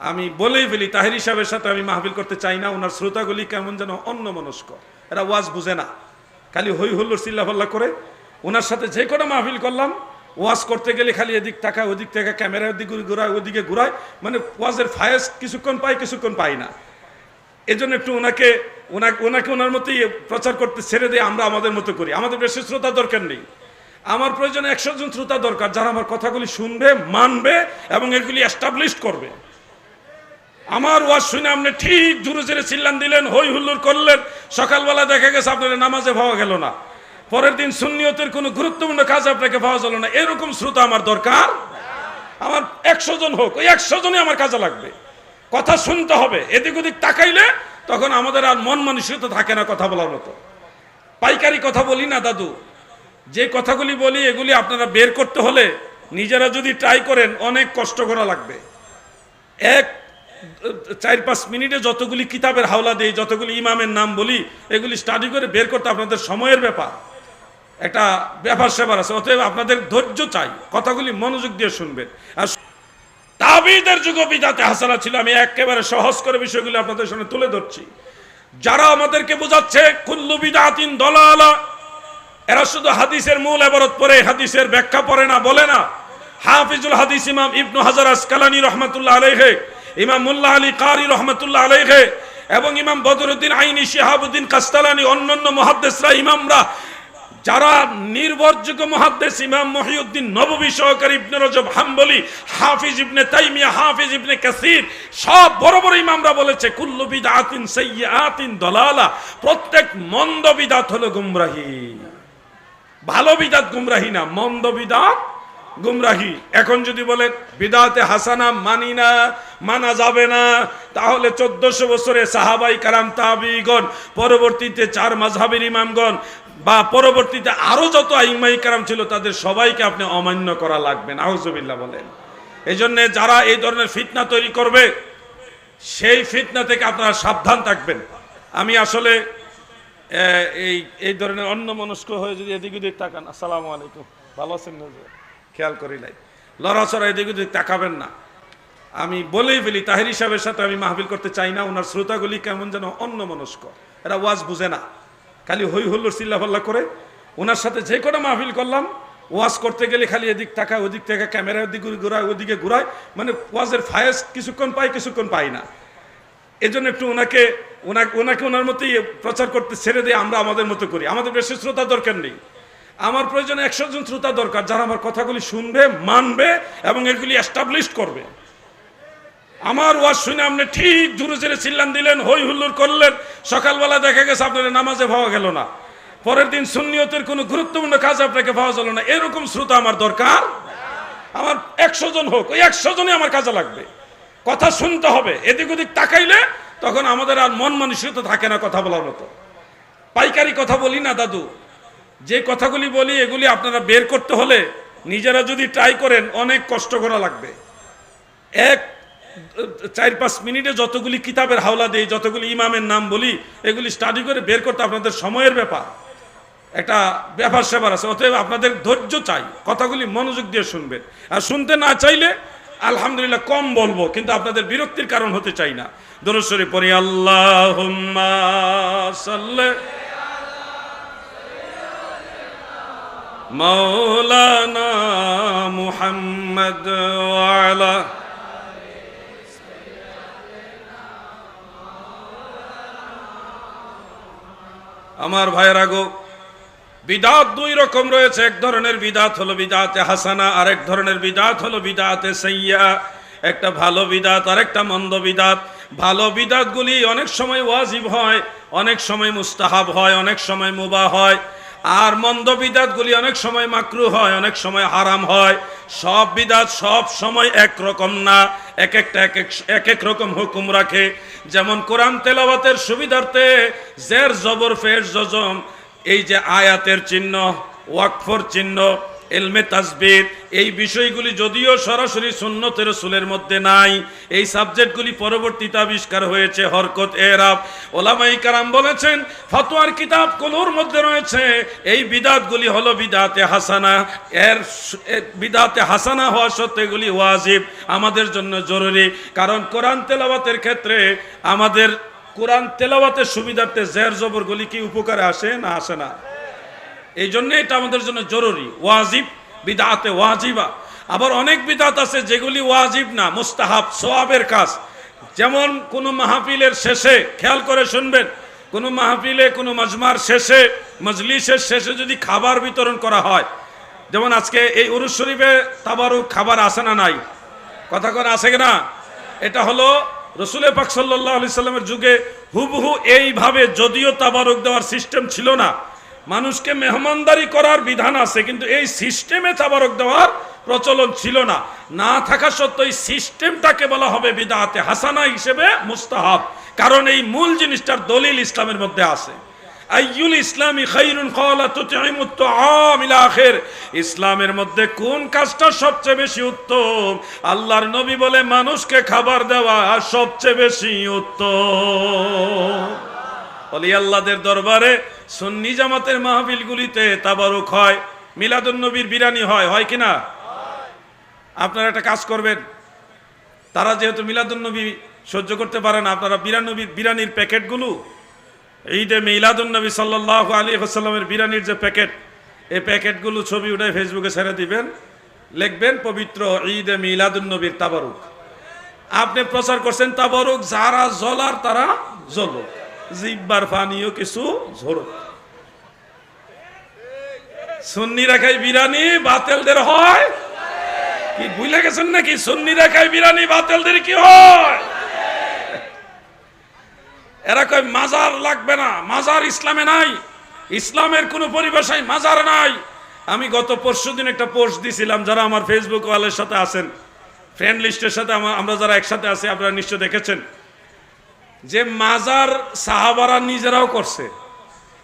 আমি বলেই ফেলি, তাহির সাহেবের সাথে আমি মাহফিল করতে চাই না, ওনার শ্রোতাগুলি কেমন যেন অন্য মনস্ক এরা ওয়াজ বুঝে না। খালি হই হুল্লোর চিল্লাফাল্লা করে। ওনার সাথে যে কোনো মাহফিল করলাম, ওয়াজ করতে গেলে খালি এদিক তাকায়, ওদিক থেকে ক্যামেরা ওদিকে ঘুরায় ওদিকে ঘুরায় মানে ওয়াজের ফায়েস কিছুক্ষণ পাই কিছুক্ষণ পাই না। এজন্য একটু ওনাকে ওনাকে ওনাকে ওনার মতোই প্রচার করতে ছেড়ে দিয়ে আমরা আমাদের মতো করি। আমাদের বেশি শ্রোতা দরকার নেই। আমার প্রয়োজনে একশো জন শ্রোতা দরকার, যারা আমার কথাগুলি শুনবে, মানবে এবং এগুলি এস্টাবলিশ করবে। আমার ওয়াজ শুনে আপনি ঠিক জুড়ে জুড়ে চিল্লান দিলেন, হই হুল্লোর করলেন। সকালবেলা দেখা গেছে আপনার নামাজে পাওয়া গেল না। পরের দিন সুন্নিয়তের কোনো গুরুত্বপূর্ণ কাজ আপনাকে পাওয়া গেল না। এরকম শ্রোতা আমার দরকার? আমার একশো জন হোক, ওই একশো জনই আমার কাজে লাগবে। কথা শুনতে হবে, এদিক ওদিক তাকাইলে তখন আমাদের আর মন মানসিকতা থাকে না কথা বলার মতো। পাইকারি কথা বলি না, দাদু। যে কথাগুলি বলি, এগুলি আপনারা বের করতে হলে নিজেরা যদি ট্রাই করেন, অনেক কষ্ট করা লাগবে। এক চার পাঁচ মিনিটে যতগুলি কিতাবের হাওলা দেই, যতগুলি ইমামের নাম বলি, এগুলি স্টাডি করে বের করতে আপনাদের সময়ের ব্যাপার। একটা ব্যাপার স্যাপার আছে, অতএব আপনাদের ধৈর্য চাই, কথাগুলি মনোযোগ দিয়ে শুনবেন। আর তাবিদের যুগ বিদাতে হাসানা ছিল, আমি একেবারে সহজ করে বিষয়গুলি আপনাদের সামনে তুলে ধরছি। যারা আমাদেরকে বোঝাচ্ছে, কুল্লু বিদাতিন দলালা, এরা শুধু হাদিসের মূল এবারত পরে হাদিসের ব্যাখ্যা পড়ে না, বলে না। হাফিজুল হাদিস ইমাম ইবনু হাজার আসকালানি রহমতুল্লাহ আলাইহে ইমাম মুল্লাহ আলী কারি রহমতুল্লাহ আলাইহে এবং ইমাম বদরুদ্দিন আইনি, শিহাবুদ্দিন কাস্তালানি, অন্যান্য মহাদ্দেশরা ইমামরা, যারা নির্ভরযোগ্য মহাদ্দেশ ইমাম মহিউদ্দিন নববী সহকারী ইবনে রজব, হাম্বলি, হাফিজ ইবনে তাইমিয়া, হাফিজ ইবনে কাসির, সব বড় বড় ইমামরা বলেছে, কুল্লু বিদাতিন সাইয়্যাতিন দলালা, প্রত্যেক মন্দ বিদাত হলো গুমরাহি। ভালো বিদাত গুমরাহি না, মন্দ বিদাত গুমরাহি। এখন যদি বলে, বিদাতে হাসানা মানি না, মানা যাবে না, তাহলে চোদ্দশো বছরে সাহাবাই কারাম তাহাবিগণ পরবর্তীতে চার মাঝহাবের ইমামগণ, বা পরবর্তীতে আরও যত আইমাই কারাম ছিল, তাদের সবাইকে আপনি অমান্য করা লাগবে নাউজুবিল্লাহ বলেন। এই জন্যে যারা এই ধরনের ফিতনা তৈরি করবে, সেই ফিতনা থেকে আপনারা সাবধান থাকবেন। আমি আসলে এই এই ধরনের অন্য মনস্ক হয়ে যদি এদিক ওদিক তাকান। আসসালামু আলাইকুম। ভালো আছেন? খেয়াল করি নাই। লড়াচড়া এদিক ওদিক তাকাবেন না। আমি বলেই ফেলি, তাহির সাহেবের সাথে আমি মাহফিল করতে চাই না, ওনার শ্রোতাগুলি কেমন যেন অন্য মনস্ক এরা ওয়াজ বুঝে না। খালি হই হুল্লোর চিল্লাফাল্লা করে ওনার সাথে যে কোনো মাহফিল করলাম, ওয়াজ করতে গেলে খালি এদিক তাকায়, ওদিক থেকে ক্যামেরা ওদিক ঘুরায়, ওদিকে ঘুরায় মানে ওয়াজের ফায়েস কিছুক্ষণ পাই কিছুক্ষণ পাই না। এজন্য একটু ওনাকে ওনাকে ওনাকে ওনার মতোই প্রচার করতে ছেড়ে দিয়ে আমরা আমাদের মতো করি। আমাদের বেশি শ্রোতা দরকার নেই। আমার প্রয়োজনে একশো জন শ্রোতা দরকার যারা আমার কথাগুলি শুনবে, মানবে এবং এগুলি এস্টাবলিশ করবে। আমার ওয়াজ শুনে আপনি ঠিক জুড়ে জুড়ে চিল্লান দিলেন, হই হুল্লুর করলেন, সকালবেলা দেখা গেছে আপনার নামাজে পাওয়া গেল না। পরের দিন সুন্নিয়তের কোনো গুরুত্বপূর্ণ কাজ আপনাকে পাওয়া গেল না। এরকম শ্রোতা আমার দরকার। আমার একশো জন হোক, ওই একশো জনই আমার কাজে লাগবে। কথা শুনতে হবে, এদিক ওদিক তাকাইলে তখন আমাদের আর মন মানসিকতা থাকে না কথা বলার মতো। পাইকারি কথা বলি না, দাদু। যে কথাগুলি বলি, এগুলি আপনারা বের করতে হলে নিজেরা যদি ট্রাই করেন, অনেক কষ্ট করা লাগবে। এক, চার, পাঁচ মিনিটে যতগুলি কিতাবের হাওলা দেই, যতগুলি ইমামের নাম বলি, এগুলি স্টাডি করে বের করতে আপনাদের সময়ের ব্যাপার। একটা ব্যাপার স্যাপার আছে, অতএব আপনাদের ধৈর্য চাই, কথাগুলি মনোযোগ দিয়ে শুনবেন। আর শুনতে না চাইলে, আলহামদুলিল্লাহ কম বলব, কিন্তু আপনাদের বিরক্তির কারণ হতে চাই না। দরশ্বরী পরে আল্লাহ মৌলানা মুহাম্মদ ওয়ালা আমার ভাইয়েরা গো, বিদাত দুই রকম রয়েছে। এক ধরনের বিদাত হলো বিদাতে হাসানা আর এক ধরনের বিদাত হলো বিদাতে সাইয়া একটা ভালো বিদাত আর একটা মন্দ বিদাত। ভালো বিদাতগুলি অনেক সময় ওয়াজিব হয়, অনেক সময় মুস্তাহাব হয়, অনেক সময় মুবা হয়। আর মন্দ বিদাতগুলি অনেক সময় মাকরু হয়, অনেক সময় হারাম হয়। সব বিদাত সব সময় এক রকম না, এক একটা এক এক এক এক রকম হুকুম রাখে। যেমন কোরআন তেলাওয়াতের সুবিধার্থে জের, জবর, ফের, জজম, এই যে আয়াতের চিহ্ন, ওয়াকফর চিহ্ন এলমে তাসবির, এই বিষয়গুলি যদিও সরাসরি সুন্নতের রসুলের মধ্যে নাই, এই সাবজেক্টগুলি পরবর্তীতে আবিষ্কার হয়েছে হরকত এরাব। ওলামাই কারাম বলেছেন, ফতোয়ার কিতাবগুলোর মধ্যে রয়েছে, এই বিদাতগুলি হলো বিদাতে হাসানা। এর বিদাতে হাসানা হওয়া সত্ত্বে এগুলি ওয়াজিব, আমাদের জন্য জরুরি। কারণ কোরআন তেলাওয়াতের ক্ষেত্রে আমাদের কোরআন তেলাওয়াতের সুবিধার্থে জের জবরগুলি কি উপকারে আসে না আসে না? এই জন্য এটা আমাদের জন্য জরুরি। ওয়াজিব, বিদাতে ওয়াজিবা। আবার অনেক বিদাত আছে যেগুলি ওয়াজিব না, মুস্তাহাব, সোয়াবের কাজ। যেমন কোনো মাহফিলের শেষে, খেয়াল করে শুনবেন, কোনো মাহফিলে, কোনো মজমার শেষে, মজলিসের শেষে যদি খাবার বিতরণ করা হয়, যেমন আজকে এই উরুস শরীফে তাবারও খাবার আসে না নাই? কথা করে আছে কিনা? এটা হলো রসুলের পাক সাল্লাহ আলি সাল্লামের যুগে হুবহু এইভাবে যদিও তাবারুক দেওয়ার সিস্টেম ছিল না মানুষকে মেহমানদারি করার বিধান আছে, কিন্তু এই সিস্টেমে তাবারক দেওয়ার প্রচলন ছিল না। না থাকা সত্ত্বেও এই সিস্টেমটাকে বলা হবে বিদাতে হাসানা হিসেবে মুস্তাহাব, কারণ এই মূল জিনিসটার দলিল ইসলামের মধ্যে আছে। আইয়ুল ইসলামী খাইরুন খাওয়ালা তুতিমুত তুআম ইলা আখির। ইসলামের মধ্যে কোন কাজটা সবচেয়ে বেশি উত্তম? আল্লাহর নবী বলে মানুষকে খাবার দেওয়া আর সবচেয়ে বেশি উত্তম। অলি আল্লাহদের দরবারে সুন্নি জামাতের মাহফিলগুলিতে তাবারুক হয় মিলাদুন নবীর বিরানি হয় হয় কিনা আপনারা একটা কাজ করবেন। তারা যেহেতু মিলাদুন নবী সহ্য করতে পারেন আপনারা বিরানবী বিরানির প্যাকেটগুলো, ঈদে মিলাদুন নবী সাল্লাহ আলী হাসাল্লামের বিরানির যে প্যাকেট, এই প্যাকেটগুলো ছবি উঠে ফেসবুকে ছেড়ে দিবেন, লিখবেন পবিত্র ঈদে মিলাদুন নবীর তাবারুক। আপনি প্রচার করছেন তাবারুক, যারা জলার তারা জ্বলুক জিব্বার পানিও কিছু ঝরুক সুন্নি রাখাই বিরানি, বাতেলদের হয়। কি, ভুলে গেছেন নাকি? সুন্নি রাখাই বিরানি, বাতেলদের কি হয়? এরা কয়, মাজার লাগবে না, মাজার ইসলামে নাই, ইসলামের কোনো পরিভাষায় মাজার নাই। আমি গত পরশু দিন একটা পোস্ট দিছিলাম, যারা আমার ফেসবুক ওয়ালের সাথে আছেন ফ্রেন্ড লিস্টের সাথে আমরা যারা একসাথে আছি, আপনারা নিশ্চয় দেখেছেন। যে মাজার সাহাবারা নিজেরাও করছে।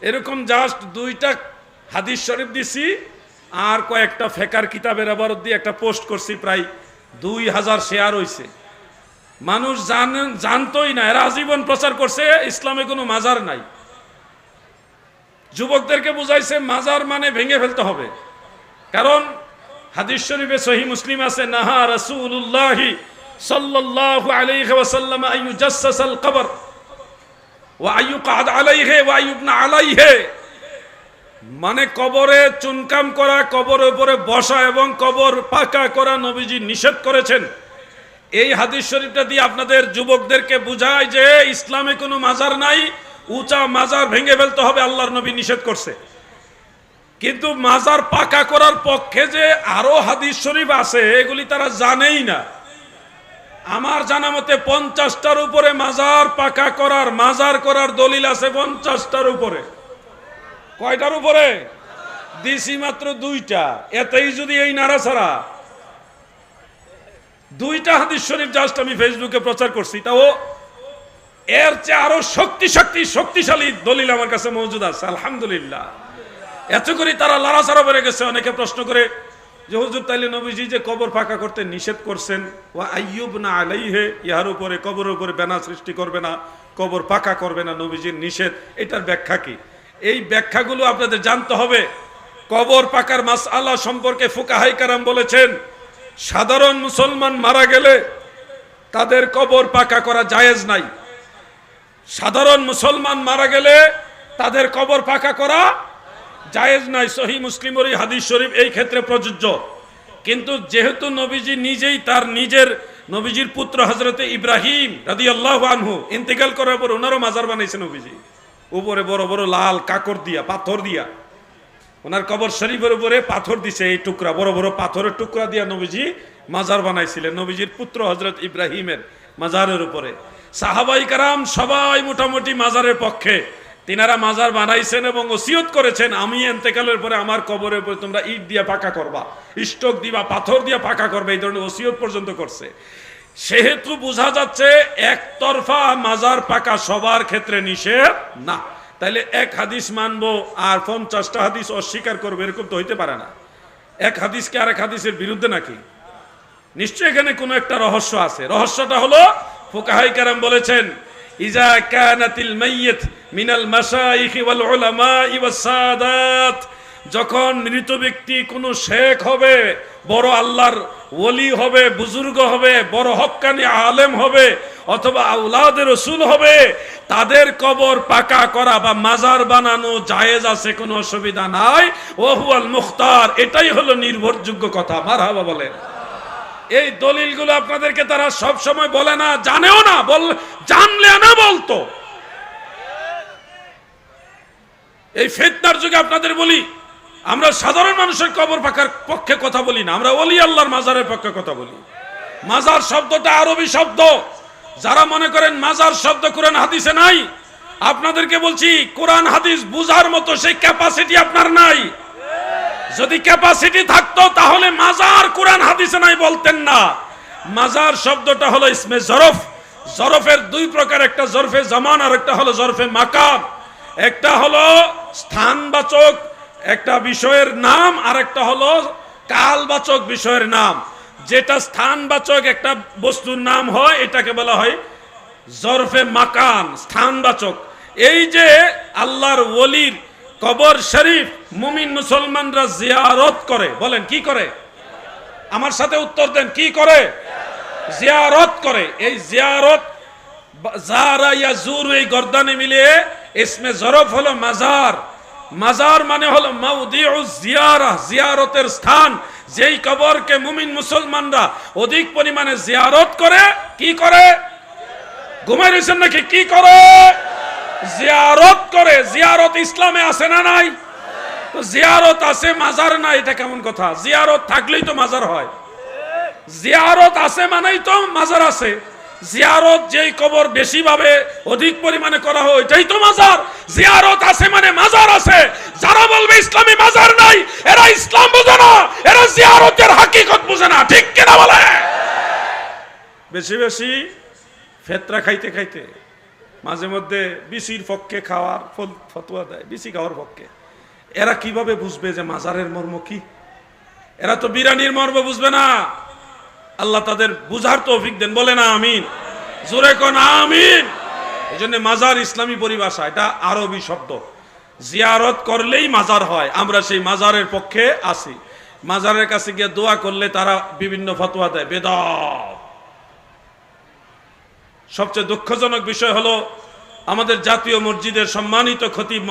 এরকম জাস্ট দুইটা হাদিস শরীফ দিছি, আর কয়েকটা ফেকার কিতাবের আবার দিয়ে একটা পোস্ট করছি, প্রায় দুই হাজার শেয়ার হইছে। মানুষ জানেন জানতোই না, এরা আজীবন প্রচার করছে, ইসলামে কোনো মাজার নাই। যুবকদেরকে বুঝাইছে, মাজার মানে ভেঙে ফেলতে হবে। কারণ হাদিস শরীফে সহি মুসলিম আছে, নাহা রাসূলুল্লাহি সাল্লাল্লাহু আলাইহি ওয়াসাল্লাম, আইয়ু জাসসাসাল কবর, ওয়া কাদ আলাইহি, ওয়া আইয়ুবনা আলাইহি। মানে কবরে চুনকাম করা, কবরের উপরে বসা এবং কবর পাকা করা নবীজি নিষেধ করেছেন। এই হাদিস শরীফটা দিয়ে আপনাদের যুবকদেরকে বুঝায় যে ইসলামে কোনো মাজার নাই, উঁচা মাজার ভেঙে ফেলতে হবে, আল্লাহর নবী নিষেধ করছে। কিন্তু মাজার পাকা করার পক্ষে যে আরও হাদিস শরীফ আছে, এগুলি তারা জানেই না। আমার জানা মতে পঞ্চাশটার উপরে মাজার পাকা করার, মাজার করার দলিল আছে পঞ্চাশটার উপরে। কয়টার উপরে? দিছি মাত্র দুইটা। এতেই যদি এই নাড়াছাড়া। দুইটা হাদিস শরীফ জাস্ট আমি ফেসবুকে প্রচার করছি। তাও এর চেয়ে আরও শক্তি শক্তি, শক্তিশালী দলিল আমার কাছে মজুদ আছে। আলহামদুলিল্লাহ। এত করে তারা লড়াচড়া বেড়ে গেছে, অনেকে প্রশ্ন করে যে হুজুর তাইলে নবীজি যে কবর ফাঁকা করতে নিষেধ করছেন ও আইয়ুব না আলাইহে, ইহার উপরে কবরের উপরে বেনা সৃষ্টি করবে না, কবর পাকা করবে না নবীজির নিষেধ, এটার ব্যাখ্যা কি? এই ব্যাখ্যাগুলো আপনাদের জানতে হবে। কবর পাকার মাস আল্লাহ সম্পর্কে ফুকাহাই কারাম বলেছেন, সাধারণ মুসলমান মারা গেলে তাদের কবর পাকা করা জায়েজ নাই। সাধারণ মুসলমান মারা গেলে তাদের কবর পাকা করা জায়েজ নাই, সহি মুসলিমের এই হাদিস শরীফ এই ক্ষেত্রে প্রযোজ্য। কিন্তু যেহেতু নবীজি নিজেই তার নিজের নবীজির পুত্র হজরতে ইব্রাহিম রাদি আল্লাহ আনহু ইন্তেকাল করার পর ওনারও মাজার বানাইছে নবীজি। উপরে বড় বড় লাল কাকর দিয়া, পাথর দিয়া। ওনার কবর শরীফের উপরে পাথর দিছে এই টুকরা, বড় বড় পাথরের টুকরা দিয়া নবীজি মাজার বানাইছিলেন, নবীজির পুত্র হজরত ইব্রাহিমের মাজারের উপরে। সাহাবাই কারাম সবাই মোটামুটি মাজারের পক্ষে। তিনারা মাজার বানাইছেন এবং ওসিয়ত করেছেন, আমি এন্তেকালের পরে আমার কবরের উপরে তোমরা ইট দিয়ে পাকা করবা, স্টোক দিবা, পাথর দিয়ে পাকা করবে, এই ধরনের ওসিয়ত পর্যন্ত করছে। সেহেতু বোঝা যাচ্ছে, একতরফা মাজার পাকা সবার ক্ষেত্রে নিষেধ না। তাইলে এক হাদিস মানবো, আর পঞ্চাশটা হাদিস অস্বীকার করব, এরকম তো হইতে পারে না। এক হাদিসকে আর এক হাদিসের বিরুদ্ধে নাকি? নিশ্চয় এখানে কোনো একটা রহস্য আছে। রহস্যটা হলো, ফুকাহাই কারাম বলেছেন ইজা কানাতিল মাইয়িত মিনাল মাশাইখ ওয়াল উলামা ওয়াস সাদাত যখন মৃত ব্যক্তি কোনো শেখ হবে, বড় আল্লাহর ওলি হবে, বুজুর্গ হবে, বড় হক্কানি আলেম হবে, অথবা আউলাদের রসুল হবে, তাদের কবর পাকা করা বা মাজার বানানো জায়েজ আছে, কোনো অসুবিধা নাই। ওহুয়াল মুখতার, এটাই হলো নির্ভরযোগ্য কথা। মারহাবা বলেন। এই দলিলগুলো আপনাদেরকে তারা সব সময় বলে না, জানেও না, বল, জানলে না বলতো। এই ফেতনার যুগে আপনাদের বলি, আমরা সাধারণ মানুষের কবর পাকার পক্ষে কথা বলি না, আমরা অলি আল্লাহর মাজারের পক্ষে কথা বলি। মাজার শব্দটা আরবি শব্দ। যারা মনে করেন মাজার শব্দ কোরআন হাদিসে নাই, আপনাদেরকে বলছি, কোরআন হাদিস বুঝার মতো সেই ক্যাপাসিটি আপনার নাই। যদি ক্যাপাসিটি থাকতো, তাহলে মাজার কোরআন হাদিসে নাই বলতেন না। মাজার শব্দটা হলো ইসমে জরফ। জরফের দুই প্রকার, একটা জরফে জামান আর একটা হলো জরফে মাকাম। একটা হলো স্থানবাচক, একটা বিষয়ের নাম আর একটা হলো কালবাচক বিষয়ের নাম। যেটা স্থানবাচক একটা বস্তুর নাম হয়, এটাকে বলা হয় জরফে মাকান স্থানবাচক। এই যে আল্লাহর ওলির কবর শরীফ মুমিন মুসলমানরা জিয়ারত করে। বলেন, কি করে? আমার সাথে উত্তর দেন, কি করে? জিয়ারত করে। এই জিয়ারত জারা ইয়া জুর এই গর্দানে মিলিয়ে ইসমে জরফ হলো মাজার। মাজার মানে হলো জিয়ারা, জিয়ারতের স্থান। যেই কবরকে মুমিন মুসলমানরা অধিক পরিমাণে জিয়ারত করে, কি করে? ঘুমাই রয়েছেন নাকি? কি করে? জিয়ারত করে, জিয়ারত ইসলামে আছে না নাই? জিয়ারত আছে, মাজার নাই, এটা কেমন কথা? জিয়ারত থাকলেই তো মাজার হয়। জিয়ারত আছে মানেই তো মাজার আছে। জিয়ারত যেই কবর বেশি ভাবে অধিক পরিমাণে করা হয় এটাই তো মাজার। জিয়ারত আছে মানে মাজার আছে। যারা বলবে ইসলামী মাজার নাই, এরা ইসলাম বোঝে না, এরা জিয়ারতের হাকিকত বোঝে না। ঠিক কিনা বলে? বেশি বেশি ফেতরা খাইতে খাইতে। মাঝে মধ্যে বিসির পক্ষে খাওয়ার ফতোয়া দেয়, বিসি খাওয়ার পক্ষে। এরা কীভাবে বুঝবে যে মাজারের মর্ম কি? এরা তো বিরানির মর্ম বুঝবে না। আল্লাহ তাদের বুঝার তৌফিক দেন বলে না আমিন। জোরে কোন আমিন। এই জন্য মাজার ইসলামী পরিভাষা, এটা আরবি শব্দ। জিয়ারত করলেই মাজার হয়, আমরা সেই মাজারের পক্ষে আসি মাজারের কাছে গিয়ে দোয়া করলে তারা বিভিন্ন ফতোয়া দেয়, বেদাত। সবচেয়ে দুঃখজনক বিষয় হলো আমাদের জাতীয় মসজিদের সম্মানিত খতিব